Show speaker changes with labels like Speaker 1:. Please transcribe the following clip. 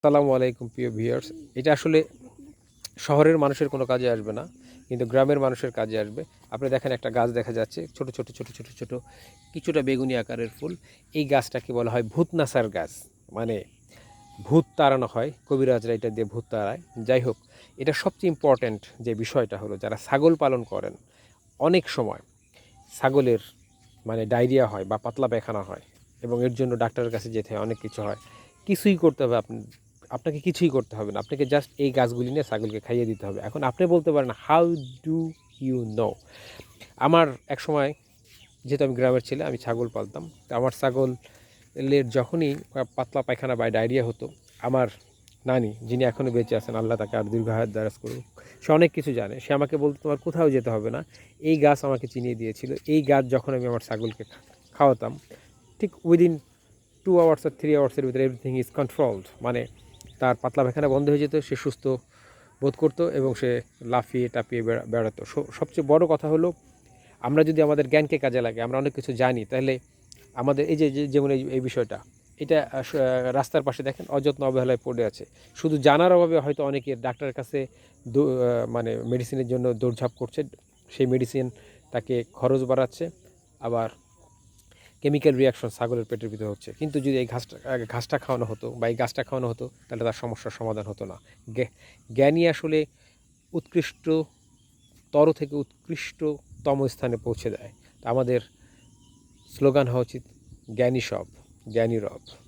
Speaker 1: আসসালামু আলাইকুম, প্রিয় ভিউয়ার্স। এটা আসলে শহরের মানুষের কোনো কাজে আসবে না, কিন্তু গ্রামের মানুষের কাজে আসবে। আপনি দেখেন একটা গাছ দেখা যাচ্ছে, ছোট ছোট ছোট ছোট ছোট, কিছুটা বেগুনি আকারের ফুল। এই গাছটাকে বলা হয় ভূতনাসার গাছ মানে ভূত তাড়ানো হয়, কবিরাজরা এটা দিয়ে ভূত তাড়ায়। যাই হোক, এটা সবচেয়ে ইম্পর্ট্যান্ট যে বিষয়টা হলো, যারা ছাগল পালন করেন, অনেক সময় ছাগলের মানে ডায়রিয়া হয় বা পাতলা পায়খানা হয় এবং এর জন্য ডাক্তারের কাছে যেতে হয়, অনেক কিছু হয়। কিছুই করতে হবে আপনি আপনাকে কিছুই করতে হবে না। আপনাকে জাস্ট এই গাছগুলি নিয়ে ছাগলকে খাইয়ে দিতে হবে। এখন আপনি বলতে পারেন হাউ ডু ইউ নো আমার এক সময় যেহেতু আমি গ্রামের ছেলে, আমি ছাগল পালতাম। তো আমার ছাগলের যখনই পাতলা পায়খানা বা ডায়রিয়া হতো, আমার নানি, যিনি এখনও বেঁচে আছেন, আল্লাহ তাকে আর দীর্ঘ হায়াত দারাজ করুক। সে অনেক কিছু জানে। সে আমাকে বলতো, তোমার কোথাও যেতে হবে না। এই গাছ আমাকে চিনিয়ে দিয়েছিল। এই গাছ যখন আমি আমার ছাগলকে খাওয়াতাম, ঠিক উইদিন টু আওয়ার্স আর থ্রি আওয়ার্সের ভিতরে এভরিথিং ইজ কন্ট্রোলড মানে তার পাতলা পায়খানা বন্ধ হয়ে যেত, সে সুস্থ বোধ করতো এবং সে লাফিয়ে টাপিয়ে বেড়া- বেড়াতো। সবচেয়ে বড় কথা হলো, আমরা যদি আমাদের জ্ঞানকে কাজে লাগে আমরা অনেক কিছু জানি, তাহলে আমাদের এই যে যেমন এই বিষয়টা, এটা রাস্তার পাশে দেখেন অযত্ন অবহেলায় পড়ে আছে। শুধু জানার অভাবে হয়তো অনেকে ডাক্তারের কাছে মানে মেডিসিনের জন্য দৌড়ঝাঁপ করছে, সেই মেডিসিন তাকে খরচ বাড়াচ্ছে, আবার কেমিক্যাল রিয়াকশন ছাগলের পেটের ভিতরে হচ্ছে। কিন্তু যদি এই ঘাসটা ঘাসটা খাওয়ানো হতো বা এই গাছটা খাওয়ানো হতো, তাহলে তার সমস্যার সমাধান হতো না। জ্ঞানী আসলে উৎকৃষ্ট তর থেকে উৎকৃষ্টতম স্থানে পৌঁছে দেয়। তা আমাদের স্লোগান হওয়া উচিত, জ্ঞানী সব, জ্ঞানী রব।